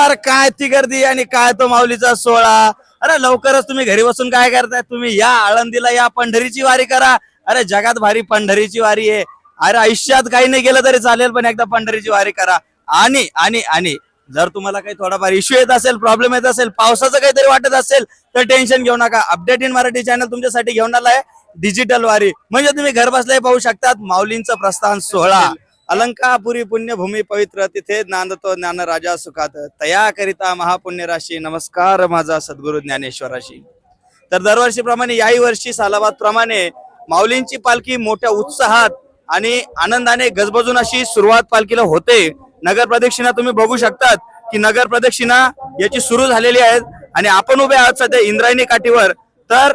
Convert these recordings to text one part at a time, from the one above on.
वार काय ती गर्दी आणि काय तो माऊलीचा सोहळा? अरे लवकरच तुम्ही घरी बसून काय करताय? तुम्ही या आळंदीला या पंढरीची वारी करा. अरे जगात भारी पंढरीची वारी आहे. अरे आयुष्यात काही नाही गेलं तरी चालेल पण एकदा पंढरीची वारी करा. आणि आणि आणि जर तुम्हाला काही थोडाफार इश्यू येत असेल प्रॉब्लेम येत असेल पावसाचं काहीतरी वाटत असेल तर टेन्शन घेऊ नका. अपडेट इन मराठी चॅनल तुमच्यासाठी घेऊन आलाय डिजिटल वारी. म्हणजे तुम्ही घर बसल्या पाहू शकतात माऊलींचा प्रस्थान सोहळा. अलंकापुरी पुण्यभूमी पवित्र तिथे नांदतो ज्ञान राजा सुखात. तया करिता महापुण्य राशी नमस्कार माझा सद्गुरु ज्ञानेश्वराशी. तर दरवर्षीप्रमाणे याही वर्षी सालाबाद प्रमाणे माऊलींची पालखी मोठ्या उत्साहात आणि आनंदाने गजबजून अशी सुरुवात पालखीला होते. नगर प्रदक्षिणा तुम्ही बघू शकतात की नगर प्रदक्षिणा याची सुरू झालेली आहे आणि आपण उभे आहात सध्या इंद्रायणी काठीवर. तर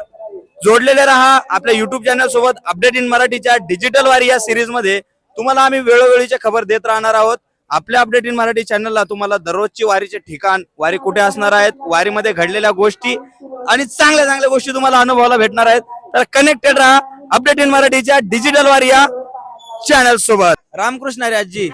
जोडलेले राहा आपल्या युट्यूब चॅनल सोबत अपडेट इन मराठीच्या डिजिटल वारी या सिरीजमध्ये. तुम्हाला आम्ही वेळोवेळीच्या खबर देत राहणार आहोत. आपल्या अपडेट इन मराठी चॅनलला तुम्हाला दररोजची वारीचे ठिकाण वारी कुठे असणार आहेत वारीमध्ये घडलेल्या गोष्टी आणि चांगल्या चांगल्या गोष्टी तुम्हाला अनुभवायला भेटणार आहेत. तर कनेक्टेड राहा. अपडेट इन मराठीच्या डिजिटल वारी या चॅनल सोबत. रामकृष्ण अरे आजी.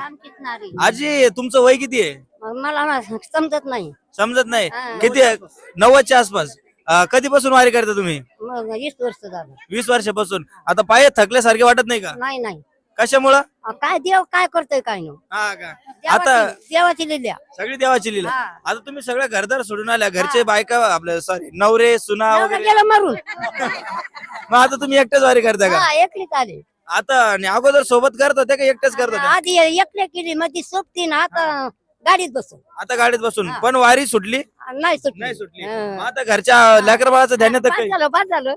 आजी तुमचं वय किती आहे? मला समजत नाही. समजत नाही. किती आहे? नव्वदच्या आसपास. अं, कधीपासून वारी करता तुम्ही? वीस वर्ष झालं. वीस वर्षापासून. आता पाय थकल्यासारखे वाटत नाही का? नाही नाही. कशामुळं? अ, काय देव काय करतोय काय नो? हा का? आता देवाची देवाची लिहिल्या सगळी देवाची लीला. हा. आता तुम्ही सगळं घरदार सोडून आल्या. घरचे बायका आपले सॉरी नवरे सुना वगैरे. गेला मरून. मग आता तुम्ही एकटेच वारी करता का? हा आले. आता आणि अगोदर सोबत करत होते का एकटेच करत होते आधी एकले केली मग ती सोबती ना आता गाडीत बसून. आता गाडीत बसून. हा. पण वारी सुटली? नाही सुटली. नाही सुटली. मग आता घरच्या लेकर बाळाचं ध्यान येतं बाद काही? झालं बाद झालं.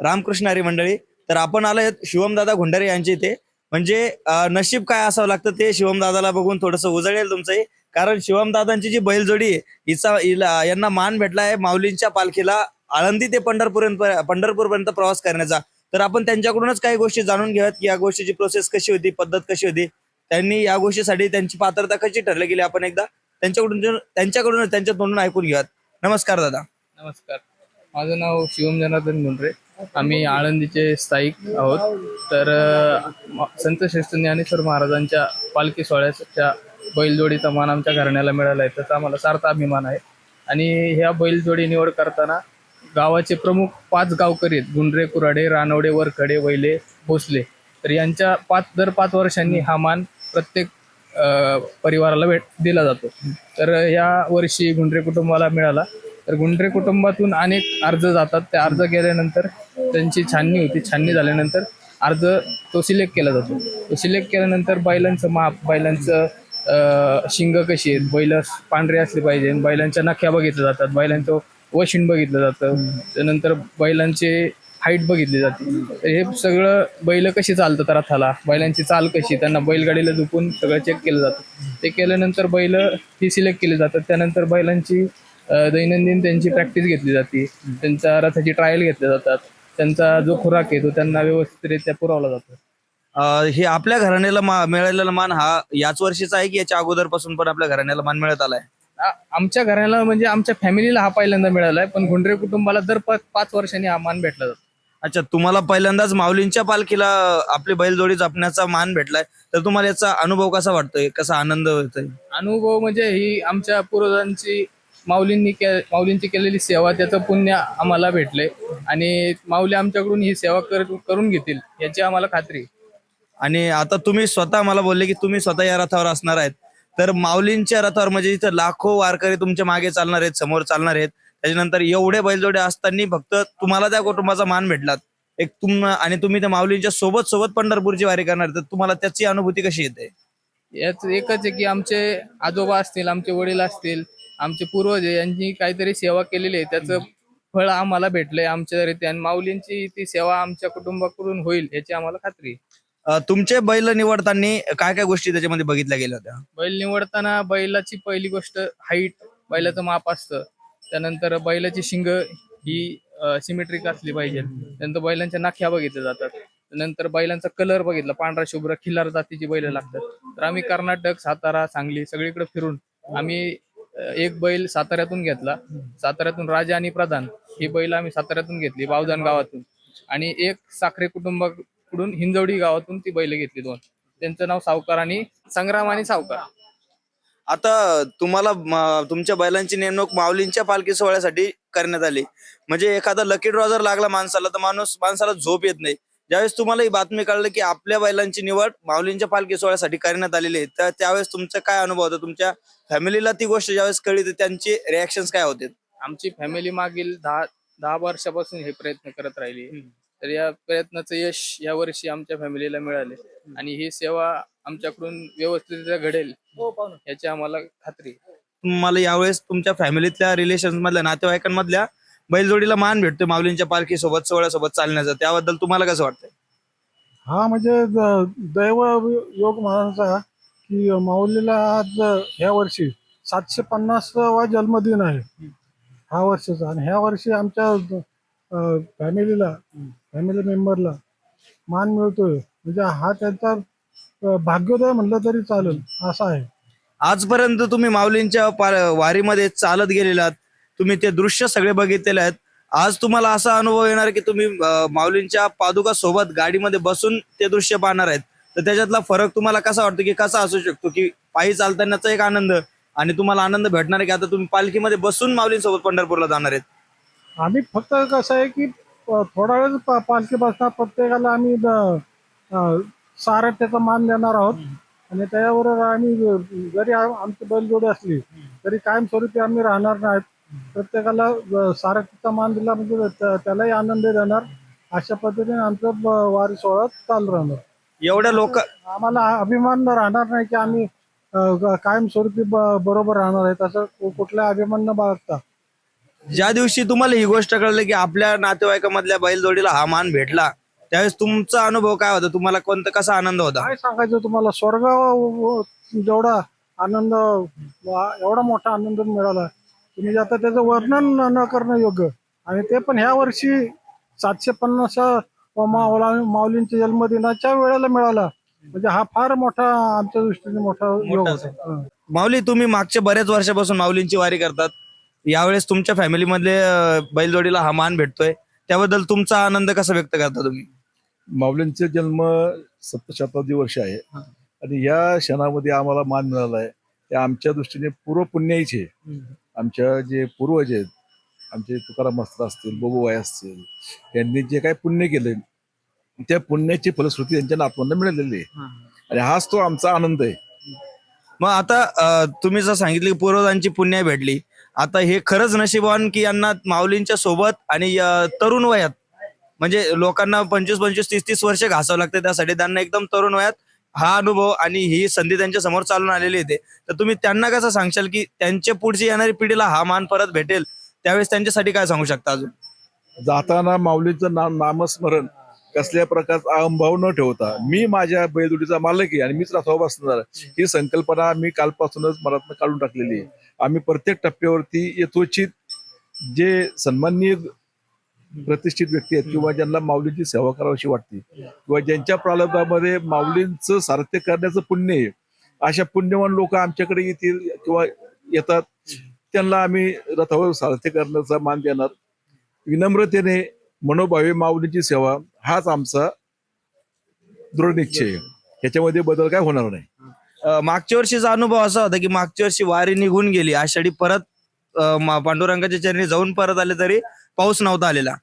रामकृष्ण हरी मंडळी तर आपण आलोय शिवमदादा गुंडारे यांच्या इथे. म्हणजे नशीब काय असावं लागतं ते शिवमदादाला बघून थोडस उजळेल तुमचंही. कारण शिवमदादांची जी बैलजोडी आहे हिचा हिला यांना मान भेटलाय माऊलींच्या पालखीला आळंदी ते पंढरपूर पंढरपूरपर्यंत प्रवास करण्याचा. तर आपण त्यांच्याकडूनच काही गोष्टी जाणून घेऊयात की या गोष्टीची प्रोसेस कशी होती पद्धत कशी होती. त्यांनी या गोष्टीसाठी त्यांची पात्रता कशी ठरली गेली आपण एकदा त्यांच्याकडून त्यांच्याकडून त्यांच्या तोंडून ऐकून घेऊयात. नमस्कार दादा. नमस्कार. माझं नाव शिवम जनार्दन गुंडरे आम्ही आळंदीचे स्थायिक आहोत. तर म- संत श्रेष्ठ ज्ञानेश्वर महाराजांच्या पालखी सोहळ्याच्या बैलजोडीचा मान आमच्या घराण्याला मिळाला आहे. त्याचा आम्हाला सार्थ अभिमान आहे. आणि ह्या बैलजोडी निवड करताना गावाचे प्रमुख पाच गावकरी आहेत. गुंडरे कुराडे रानवडे वरखडे वैले भोसले. तर यांच्या पाच दर पाच वर्षांनी हा मान प्रत्येक अ, परिवाराला भेट दिला जातो. तर या वर्षी गुंडरे कुटुंबाला मिळाला. तर गुंडरे कुटुंबातून अनेक अर्ज जातात. त्या अर्ज गेल्यानंतर त्यांची छाननी होती. छाननी झाल्यानंतर अर्ज तो सिलेक्ट केला जातो. तो सिलेक्ट केल्यानंतर बैलांचं माप बैलांचं शिंग कशी आहेत? बैल पांढरे असले पाहिजे. बैलांच्या नख्या बघितल्या जातात. बैलांचं वशिण बघितलं जातं. त्यानंतर बैलांचे हाईट बघितली जाते. तर हे सगळं बैल कशी चालतात रथाला? बैलांची चाल कशी? त्यांना बैलगाडीला झुपून सगळं चेक केलं जातं. ते केल्यानंतर बैल ही सिलेक्ट केली जातात. त्यानंतर बैलांची दैनंदिन त्यांची प्रॅक्टिस घेतली जाते. त्यांच्या रथाची ट्रायल घेतल्या जातात. त्यांचा जो खुराक आहे तो त्यांना व्यवस्थितरित्या पुरवला जातो. अं, हे आपल्या घराण्याला मा- मिळालेला मान हा याच वर्षीचा आहे की याच्या अगोदरपासून पण आपल्या घराण्याला मान मिळत आलाय? आ- आमच्या घराला म्हणजे आमच्या फॅमिलीला हा पहिल्यांदा मिळालाय पण घुंडरे कुटुंबाला दर पाच पाच वर्षांनी हा मान भेटला जातो. अच्छा तुम्हाला पहिल्यांदाच माऊलींच्या पालखीला आपली बैलजोडी जपण्याचा मान भेटलाय. तर तुम्हाला याचा अनुभव कसा वाटतोय? कसा आनंद होतोय? अनुभव म्हणजे ही आमच्या पूर्वजांची माऊलींनी के माऊलींची केलेली सेवा त्याचं पुण्य आम्हाला भेटलंय. आणि माऊली आमच्याकडून ही सेवा कर, करून घेतील याची आम्हाला खात्री आहे. आणि आता तुम्ही स्वतः मला बोलले की तुम्ही स्वतः या रथावर असणार आहेत. तर माऊलींच्या रथावर म्हणजे इथं लाखो वारकरी तुमच्या मागे चालणार आहेत समोर चालणार आहेत. त्याच्यानंतर एवढे बैलजोडे असताना फक्त तुम्हाला त्या कुटुंबाचा मान भेटलात. एक तुम आणि तुम्ही त्या माऊलींच्या सोबत सोबत पंढरपूरची वारी करणार तर तुम्हाला त्याची अनुभूती कशी येते? याच एकच आहे की आमचे आजोबा असतील आमचे वडील असतील आमचे पूर्वज यांनी काहीतरी सेवा केलेली आहे त्याचं फळ आम्हाला भेटलंय आमच्या रीत्या आणि माऊलींची ती सेवा आमच्या कुटुंबाकडून होईल याची आम्हाला खात्री आहे. अं, तुमचे बैल निवडताना काय काय गोष्टी त्याच्यामध्ये बघितल्या गेल्या होत्या? बैल निवडताना बैलाची पहिली गोष्ट हाईट बैलाचं माप असतं. त्यानंतर बैलाची शिंग ही सिमेट्रिक असली पाहिजे. त्यानंतर बैलांच्या नाख्या बघितल्या जातात. नंतर बैलांचा कलर बघितला पांढरा शुभ्र खिल्लार जातीची बैल लागतात. तर आम्ही कर्नाटक सातारा सांगली सगळीकडे फिरून आम्ही एक बैल साताऱ्यातून घेतला. साताऱ्यातून राजा आणि प्रधान ही बैल आम्ही साताऱ्यातून घेतली बावदान गावातून. आणि एक साखरे कुटुंबाकडून हिंजवडी गावातून ती बैल घेतली दोन. त्यांचं नाव सावकार आणि संग्राम आणि सावकार. आता तुम्हाला म- तुमच्या बैलांची नेमणूक माऊलींच्या पालखी सोहळ्यासाठी करण्यात आली. म्हणजे एखादा लकी ड्रॉ जर लागला माणसाला तर माणूस माणसाला झोप येत नाही. ज्यावेळेस तुम्हाला ही बातमी कळली की आपल्या बैलांची निवड माऊलींच्या पालखी सोहळ्यासाठी करण्यात आलेली आहे तर त्यावेळेस तुमचा काय अनुभव होता? तुमच्या फॅमिलीला ती गोष्ट ज्यावेळेस कळली तर त्यांचे रिॲक्शन काय होते? आमची फॅमिली मागील दहा दहा वर्षापासून हे प्रयत्न करत राहिली. तर या प्रयत्नाचं यश या वर्षी आमच्या फॅमिलीला मिळाले. आणि ही सेवा आमच्याकडून व्यवस्थितरित्या घडेल याची आम्हाला खात्री. तुम्हाला यावेळेस तुमच्या फॅमिलीतल्या रिलेशन मधल्या नातेवाईकांमधल्या बैलजोडीला मान भेटतोय माऊलींच्या पालखी सोबत सोहळ्यासोबत चालण्याचा. त्याबद्दल तुम्हाला कसं वाटतंय? हा म्हणजे द- दैव योग म्हणायचा की? माऊलीला आज ह्या वर्षी सातशे पन्नासवा जन्मदिन आहे. हा वर्षाचा. आणि ह्या वर्षी आमच्या फॅमिलीला फॅमिली मेंबरला मान मिळतोय. म्हणजे हा त्यांचा अ, भाग्योदय म्हणलं तरी चालेल. असा आहे. आजपर्यंत तुम्ही माऊलींच्या वारीमध्ये चालत गेलेलात. तुम्ही ते दृश्य सगळे बघितलेले आहेत. आज तुम्हाला असा अनुभव येणार की तुम्ही माऊलींच्या पादुका सोबत गाडीमध्ये बसून ते दृश्य पाहणार आहेत. तर त्याच्यातला फरक तुम्हाला कसा वाटतो की कसा असू शकतो की पायी चालतानाचा एक आनंद आणि तुम्हाला आनंद भेटणार आहे की आता तुम्ही पालखीमध्ये बसून माऊलींसोबत पंढरपूरला जाणार आहेत? आम्ही फक्त कसं आहे की थोडा वेळ पालखी बसणार प्रत्येकाला आम्ही द- त्याचा सारथ्याचा मान देणार आहोत. आणि त्याच्याबरोबर आम्ही जरी आमची बैलजोडी असली तरी कायमस्वरूपी आम्ही राहणार नाहीत. प्रत्येकाला सारथीचा मान दिला म्हणजे त्या- त्यालाही आनंद देणार. अशा पद्धतीने आमचं वारी सोहळा चालू राहणार. एवढ्या लोक आम्हाला अभिमान राहणार नाही की आम्ही कायमस्वरूपी बरोबर राहणार आहेत असं कु- कुठल्या अभिमान न बाळगता. ज्या दिवशी तुम्हाला ही गोष्ट कळली की आपल्या नातेवाईकामधल्या बैलजोडीला हा मान भेटला त्यावेळेस तुमचा अनुभव काय होता? तुम्हाला कोणता कसा आनंद होता? काय सांगायचं तुम्हाला? स्वर्ग जेवढा आनंद एवढा मोठा आनंद मिळाला तुम्ही आता त्याचं वर्णन न- न करणं योग्य. आणि ते पण ह्या वर्षी सातशे पन्नास माऊलींच्या जन्मदिनाच्या वेळेला मिळाला. म्हणजे हा फार मोठा आमच्या दृष्टीने मोठा योग होता. हं. माऊली तुम्ही मागच्या बऱ्याच वर्षापासून माऊलींची वारी करतात. यावेळेस तुमच्या फॅमिलीमधले बैलजोडीला हा मान भेटतोय. त्याबद्दल तुमचा आनंद कसा व्यक्त करता तुम्ही? माऊलींचे जन्म सप्तशताब्दी वर्ष आहे. आणि या क्षणामध्ये आम्हाला मान मिळाला आहे ते आमच्या दृष्टीने पूर्व पुण्याईच आहे आमच्या जे पूर्वज आहेत आमचे तुकाराम मास्तर असतील बोबोबाई असतील यांनी जे काही पुण्य केले त्या पुण्याची फलश्रुती यांच्या नातवांना मिळालेली आहे. आणि हाच तो आमचा आनंद आहे. मग आता अं, तुम्ही जर सांगितलं की पूर्वजांची पुण्य भेटली आता हे खरंच नशिबवान की यांना माऊलींच्या सोबत आणि अं, तरुण वयात म्हणजे लोकांना पंचवीस पंचवीस तीस तीस वर्ष घासावं लागतं त्यासाठी त्यांना एकदम तरुण वयात हा अनुभव आणि ही संधी त्यांच्यासमोर चालून आलेली येते तर तुम्ही त्यांना कसं सांगशाल की त्यांच्या पुढची येणारी पिढीला हा मान परत भेटेल? त्यावेळेस त्यांच्यासाठी काय सांगू शकता अजून? जाताना माऊलीचं नाम नामस्मरण कसल्या प्रकारचा अहंभाव न ठेवता मी माझ्या बैलजोडीचा मालक आहे आणि मीच रथावर बसणार ही संकल्पना मी कालपासूनच मनातनं काढून टाकलेली आहे. आम्ही प्रत्येक टप्प्यावरती यथोचित जे सन्माननीय प्रतिष्ठित व्यक्ती आहेत किंवा ज्यांना माऊलीची सेवा करावीशी वाटते किंवा ज्यांच्या प्रारंभामध्ये माऊलींचं सार्थक करण्याचं पुण्य आहे. अशा पुण्यवान लोक आमच्याकडे येतील किंवा येतात. त्यांना आम्ही रथावर सारथ्य करण्याचा मान देणार. विनम्रतेने मनोभावे माऊलीची सेवा हाच आमचा दृढ निश्चय आहे. ह्याच्यामध्ये बदल काय होणार नाही. मागच्या वर्षीचा अनुभव असा होता की मागच्या वर्षी वारी निघून गेली. आषाढी परत पांडुरंगाच्या चरणी जाऊन परत आले तरी पाऊस नव्हता आलेला.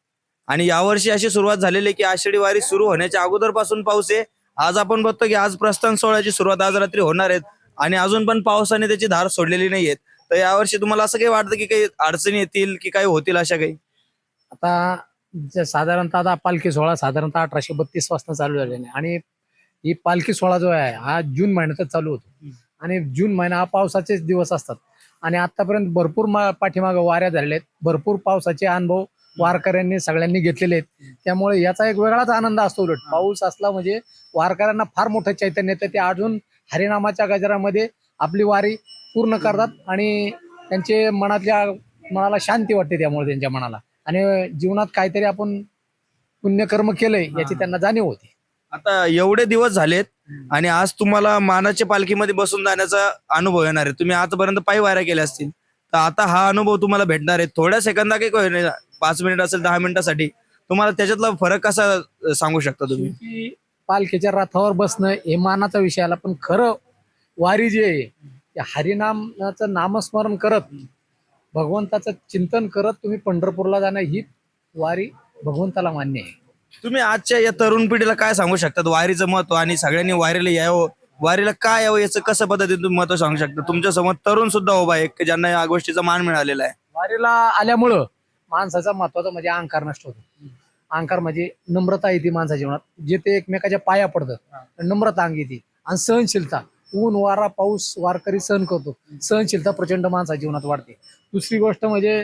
आणि यावर्षी अशी सुरुवात झालेली की आषाढी वारी सुरू होण्याच्या अगोदरपासून पाऊस आहे. आज आपण बघतो की आज प्रस्थान सोहळ्याची सुरुवात आज रात्री होणार आहेत आणि अजून पण पावसाने त्याची धार सोडलेली नाहीयेत तर यावर्षी तुम्हाला असं काही वाटतं की काही अडचणी येतील की काही होतील अशा काही? आता जे साधारणतः आता पालखी सोहळा साधारणतः अठराशे बत्तीसपासून चालू झालेला आहे. आणि ही पालखी सोहळा जो आहे हा जून महिन्यातच चालू होतो. आणि जून महिना हा पावसाचेच दिवस असतात. आणि आतापर्यंत भरपूर मा- पाठीमागं वाऱ्या झालेल्या आहेत. भरपूर पावसाचे अनुभव वारकऱ्यांनी सगळ्यांनी घेतलेले आहेत. त्यामुळे याचा एक वेगळाच आनंद असतो उलट. पाऊस असला म्हणजे वारकऱ्यांना फार मोठं चैतन्य येतं. ते अजून हरिनामाच्या गजरामध्ये आपली वारी पूर्ण करतात आणि त्यांचे मनातल्या मनाला शांती वाटते त्यामुळे त्यांच्या मनाला. आणि जीवनात काहीतरी आपण पुण्यकर्म केलंय याची त्यांना जाणीव होती. आता एवढे दिवस झालेत आणि आज तुम्हाला मानाच्या पालखीमध्ये बसून जाण्याचा अनुभव येणार आहे. तुम्ही आतापर्यंत पायी वाऱ्या केल्या असतील. तर आता हा अनुभव तुम्हाला भेटणार आहे. थोड्या सेकंदा काही होईना, पाच मिनिट असेल दहा मिनिटासाठी. तुम्हाला त्याच्यातला फरक कसा सांगू शकता तुम्ही? की पालखीच्या रथावर बसणं हे मानाचा विषय आला पण खरं वारी जी आहे हरिनामाचं नामस्मरण करत भगवंताचं चिंतन करत तुम्ही पंढरपूरला जाणं ही वारी भगवंताला मान्य आहे. तुम्ही आजच्या या तरुण पिढीला काय सांगू शकतात? वारीचं महत्त्व आणि सगळ्यांनी वारीला यावं वारीला काय यावं याचं कसं पद्धतीने तुम्ही महत्त्व सांगू शकता? तुमच्यासमोर तरुण सुद्धा उभा आहे की ज्यांना या गोष्टीचा मान मिळालेला आहे. वारीला आल्यामुळं माणसाचा महत्त्वाचा म्हणजे अहंकार नष्ट होतो. अहंकार म्हणजे नम्रता येते माणसाच्या जीवनात. जे ते एकमेकाच्या पाया पडतं नम्रता अंग येते. आणि सहनशीलता ऊन वारा पाऊस वारकरी सहन करतो. सहनशीलता प्रचंड माणसाच्या जीवनात वाढते. दुसरी गोष्ट म्हणजे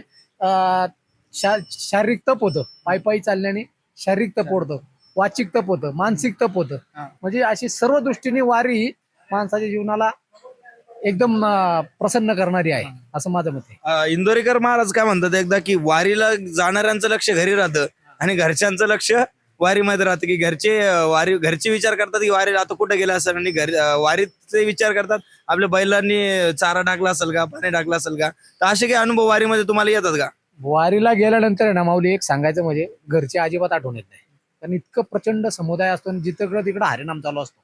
शारीरिक तप होतं. पायी पायी चालल्याने शारीरिक तप होतं वाचिक तप होतं मानसिक तप होतं. म्हणजे अशी सर्व दृष्टीने वारी ही माणसाच्या जीवनाला एकदम प्रसन्न करणारी आहे असं माझं मत आहे. इंदोरीकर महाराज काय म्हणतात एकदा की वारीला जाणाऱ्यांचं लक्ष घरी राहतं आणि घरच्यांचं लक्ष वारीमध्ये राहतं की घरचे वारी घरचे विचार करतात की वारीला आता कुठे गेला असेल आणि घर वारीचे विचार करतात? आपल्या बैलांनी चारा टाकला असेल का पाणी टाकलं असेल का? तर असे काही अनुभव वारीमध्ये तुम्हाला येतात का? वारीला गेल्यानंतर आहे ना माऊली एक सांगायचं म्हणजे घरचे अजिबात आठवण येत नाही. कारण इतकं प्रचंड समुदाय असतो आणि जिथं तिकडं हरिनाम चालू असतो.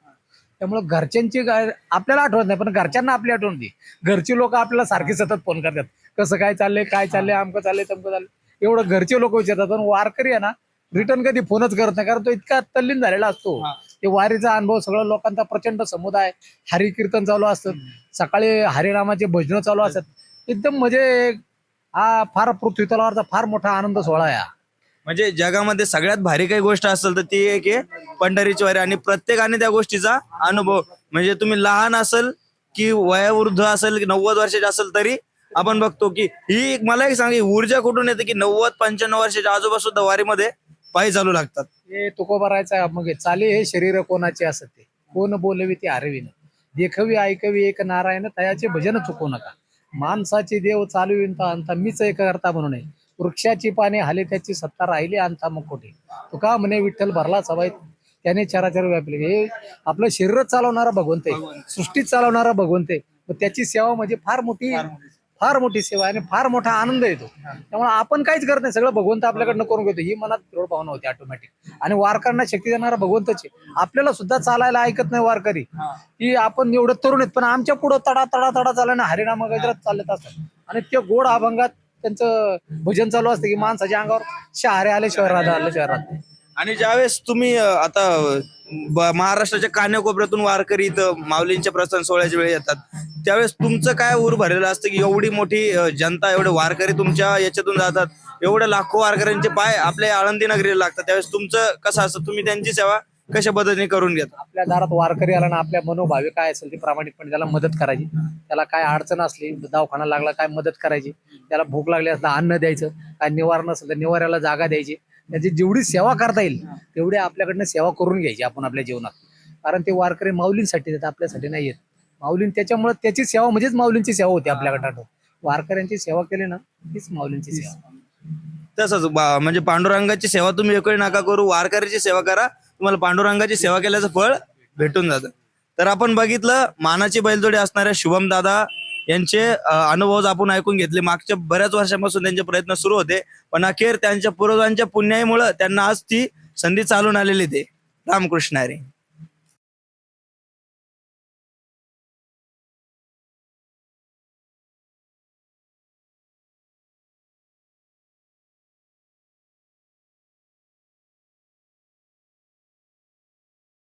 त्यामुळे घरच्यांची आपल्याला आठवत नाही पण घरच्यांना आपली आठवण होती. घरची लोक आपल्याला सारखी सतत फोन करतात. कसं काय चाललंय काय चाललंय आमकं चाललंय तमकं चाललंय. एवढं घरचे लोक विचारतात पण वारकरी आहे ना रिटर्न कधी फोनच करत नाही. कारण तो इतका तल्लीन झालेला असतो. ते वारीचा अनुभव सगळं लोकांचा प्रचंड समुदाय हरी कीर्तन चालू असतं. सकाळी हरिनामाचे भजनं चालू असतात. एकदम म्हणजे हा फार पृथ्वी तलावरचा फार मोठा आनंद सोहळा आहे हा. म्हणजे जगामध्ये सगळ्यात भारी काही गोष्ट असेल तर ती एक आहे पंढरीची वारी आणि प्रत्येकाने त्या गोष्टीचा अनुभव. म्हणजे तुम्ही लहान असेल की वयोवृद्ध असेल की नव्वद वर्षाचे असेल तरी आपण बघतो की ही एक- मला एक सांग ऊर्जा कुठून येते की नव्वद पंच्याण्णव वर्षाच्या आजोबा सुद्धा वारीमध्ये पायी चालू लागतात. हे तुकोबारायचा मग चाले हे शरीर कोणाचे असत ते? कोण बोलवी ते हरविन देखवी ऐकवी एक नारायण तयाचे भजन चुकू नका. माणसाचे देव चालविन तर अंता. मीच एक करता म्हणून आहे. वृक्षाची पाने हाले त्याची सत्ता राहिली अंता मग खोटे तू का म्हणे विठ्ठल भरला सवाई त्याने चराचर व्यापले. हे आपलं शरीरच चालवणारा भगवंत आहे. सृष्टीत चालवणारा भगवंत आहे. त्याची सेवा म्हणजे फार मोठी फार मोठी सेवा आहे आणि फार मोठा आनंद येतो त्यामुळे आपण काहीच करत नाही. सगळं भगवंत आपल्याकडनं करून घेतो. ही मनात दृढ भावना होती ऑटोमॅटिक आणि वारकऱ्यांना शक्ती देणारा भगवंतच आहे. आपल्याला सुद्धा चालायला ऐकत नाही वारकरी. की आपण एवढं तरुण आहेत पण आमच्या पुढं तडा तडा तडा चालल्यानं हरिनाम गजरात चालत असतात. आणि ते गोड अभंगात त्यांचं भजन चालू असतं की माणसाच्या अंगावर शहारे राधा आल्याशिवाय राहत नाही. आणि ज्यावेळेस तुम्ही आता ब- महाराष्ट्राच्या कान्याकोपऱ्यातून वारकरी इथं माऊलींच्या प्रस्थान सोहळ्याच्या वेळी येतात. त्यावेळेस तुमचं काय ऊर भरलेलं असतं की एवढी मोठी जनता एवढे वारकरी तुमच्या याच्यातून जातात? एवढे लाखो वारकऱ्यांचे पाय आपल्या आळंदी नगरीला लागतात. त्यावेळेस तुमचं कसं असतं? तुम्ही त्यांची सेवा कशा पद्धतीने करून घेता? आपल्या दारात वारकरी आला ना आपल्या मनोभावे काय असेल ते प्रामाणिकपणे त्याला मदत करायची. त्याला काय अडचण असली दवाखाना लागला काय मदत करायची? त्याला भूक लागली असता अन्न द्यायचं काय निवार असेल तर निवाऱ्याला जागा द्यायची. त्याची जेवढी सेवा करता येईल तेवढी आपल्याकडनं सेवा करून घ्यायची आपण आपल्या जीवनात. कारण ते वारकरी माऊलींसाठी येतात आपल्यासाठी नाही येत. माऊलीन त्याच्यामुळे त्याची सेवा म्हणजेच माऊलींची सेवा होती आपल्याकडं वारकऱ्यांची सेवा केली ना तीच माऊलींची सेवा. तसंच म्हणजे पांडुरंगाची सेवा तुम्ही एकही नका करू वारकऱ्याची सेवा करा. तुम्हाला पांडुरंगाची सेवा केल्याचं फळ भेटून जातं. तर आपण बघितलं मानाची बैलजोडी असणाऱ्या शुभम दादा यांचे अनुभव आपण ऐकून घेतले मागच्या बऱ्याच वर्षापासून त्यांचे प्रयत्न सुरू होते पण अखेर त्यांच्या पूर्वजांच्या पुण्याईमुळे त्यांना आज ती संधी चालून आलेली ते. रामकृष्ण हरी.